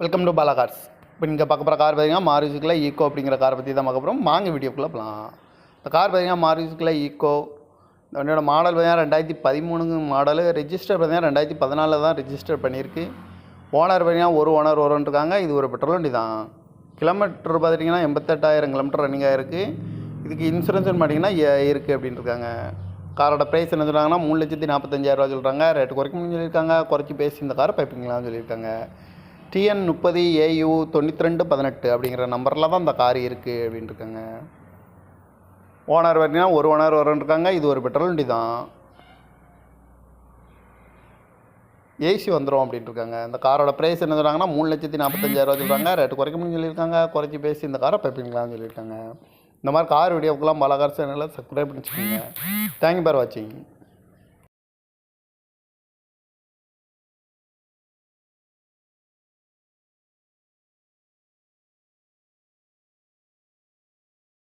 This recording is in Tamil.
வெல்கம் டு பாலா கார்ஸ் இப்போ நீங்கள் பார்க்க போகிற கார் பார்த்தீங்கன்னா மாரிசுக்கில் ஈக்கோ அப்படிங்கிற காரை பற்றி தான் பார்க்க போகிறோம் வாங்க வீடியோக்குள்ளே போகலாம் இந்த கார் பார்த்தீங்கன்னா மாரிசுக்கில் ஈக்கோ இந்த வண்டியோட மாடல் பார்த்தீங்கன்னா ரெண்டாயிரத்தி பதிமூணுங்க மாடலு ரெஜிஸ்டர் பார்த்தீங்கன்னா ரெண்டாயிரத்தி பதினாலில் தான் ரெஜிஸ்டர் பண்ணியிருக்கு. ஓனர் பார்த்தீங்கன்னா ஒரு ஓனர் வரும்னு இருக்காங்க. இது ஒரு பெட்ரோல் வண்டி தான். கிலோமீட்டர் பார்த்துட்டிங்கன்னா எண்பத்தெட்டாயிரம் கிலோமீட்டர் ரன்னிங் ஆகிருக்கு இதுக்கு இன்சூரன்ஸ்னு பார்த்தீங்கன்னா ஏ- இருக்குது அப்படின்னு இருக்காங்க. காரோட ப்ரைஸ் என்ன சொல்கிறாங்கன்னா மூணு லட்சத்தி நாற்பத்தஞ்சாயிரரூவா சொல்கிறாங்க ரேட்டு குறைக்க முடியும் சொல்லியிருக்காங்க. குறைச்சி பேசி இந்த காரை பைப்பிங்களான்னு சொல்லியிருக்காங்க. டிஎன் முப்பது ஏயு தொண்ணூற்றி ரெண்டு பதினெட்டு அப்படிங்கிற நம்பரில் தான் இந்த கார் இருக்குது அப்படின்னு இருக்காங்க ஓனர் பார்த்தீங்கன்னா ஒரு ஓனர் வரன்னு இருக்காங்க இது ஒரு பெட்ரோல் வண்டி தான். ஏசி வந்துடும் அப்படின்ட்டு இருக்காங்க இந்த காரோட ப்ரைஸ் என்ன சொல்கிறாங்கன்னா மூணு லட்சத்தி நாற்பத்தஞ்சாயிரம் சொல்கிறாங்க ரேட்டு குறைக்க முடியும்னு சொல்லியிருக்காங்க. குறைச்சி பேசி இந்த காரை பைப்பிங்களான்னு சொல்லியிருக்காங்க. இந்த மாதிரி கார் வீடியோக்கெல்லாம் பல கார் சேனலில் சப்ஸ்கிரைப் பண்ணி வச்சுக்கோங்க தேங்க்யூ ஃபார் வாட்சிங்